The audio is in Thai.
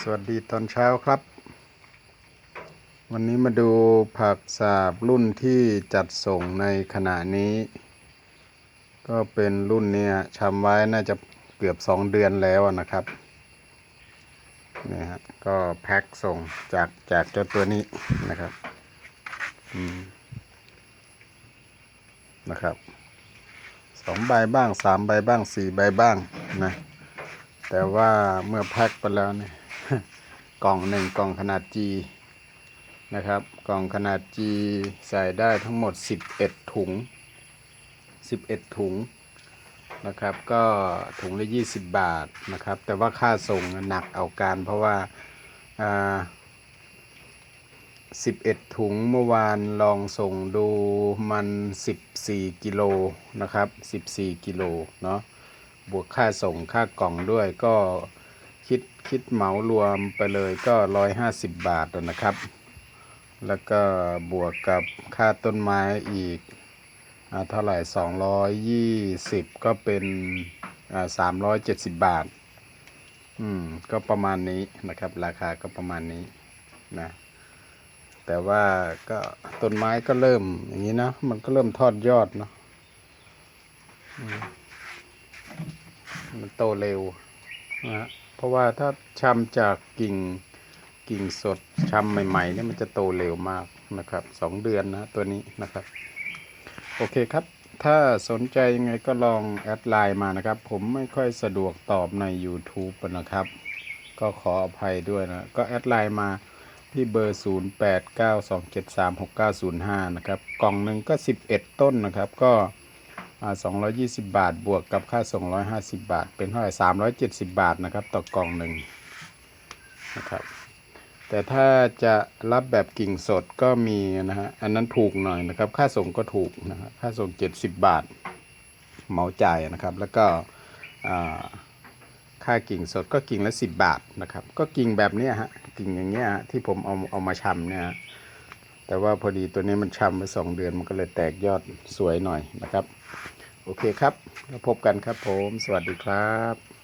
สวัสดีตอนเช้าครับ วันนี้มาดูผักสาบรุ่นที่จัดส่งในขณะนี้ ก็เป็นรุ่นเนี้ยชำไว้น่าจะเกือบสองเดือนแล้วนะครับนี่ฮะก็แพ็คส่งจากจากเจ้าตัวนี้นะครับนะครับสองใบบ้างสามใบบ้างสี่ใบบ้างนะแต่ว่าเมื่อแพ็คไปแล้วเนี่ย กล่องหนึ่งกล่องขนาด G นะครับ กล่องขนาด G ใส่ได้ทั้งหมด 11 ถุง 11 ถุงนะครับ ก็ถุงละ 20 บาทนะครับ แต่ว่าค่าส่งหนักเอาการเพราะว่าา11 ถุงเมื่อวานลองส่งดูมัน 14 กิโลนะครับ 14 กิโลเนาะบวกค่าส่งค่ากล่องด้วยก็ คิดคิดเหมารวมไปเลยก็ร้อยห้าสิบบาทนะครับ แล้วก็บวกกับค่าต้นไม้อีกอาเท่าไหร่สองร้อยยี่สิบก็เป็นสามร้อยเจ็ดสิบบาท อืม ก็ประมาณนี้นะครับ ราคาก็ประมาณนี้นะแต่ว่าก็ต้นไม้ก็เริ่มอย่างนี้นะมันก็เริ่มทอดยอดเนาะมันโตเร็วนะ เพราะว่าถ้าชำจากกิ่งกิ่งสดชำใหม่ๆเนี่ยมันจะโตเร็วมากนะครับสองเดือนนะตัวนี้นะครับ โอเคครับ ถ้าสนใจยังไงก็ลองแอดไลน์มานะครับ ผมไม่ค่อยสะดวกตอบใน YouTube นะครับ ก็ขออภัยด้วยนะ ก็แอดไลน์มาที่เบอร์ 0892736905 นะครับ กล่องหนึ่งก็ 11 ต้นนะครับ ก็ 220 บาท บวกกับค่าส่ง 150 บาท เป็นเท่าไหร่370 บาทนะครับ ต่อกล่องหนึ่งนะครับ แต่ถ้าจะรับแบบกิ่งสดก็มีนะฮะ อันนั้นถูกหน่อยนะครับ ค่าส่งก็ถูกนะฮะ ค่าส่ง 70 บาท เหมาจ่ายนะครับ แล้วก็อ่าค่ากิ่งสดก็กิ่งละ 10 บาทนะครับ ก็กิ่งแบบนี้ฮะ กิ่งอย่างเงี้ยฮะที่ผมเอาเอามาชำเนี่ยฮะ แต่ว่าพอดีตัวนี้มันชำไปสองเดือนมันก็เลยแตกยอดสวยหน่อยนะครับ โอเคครับแล้วพบกันครับผม สวัสดีครับ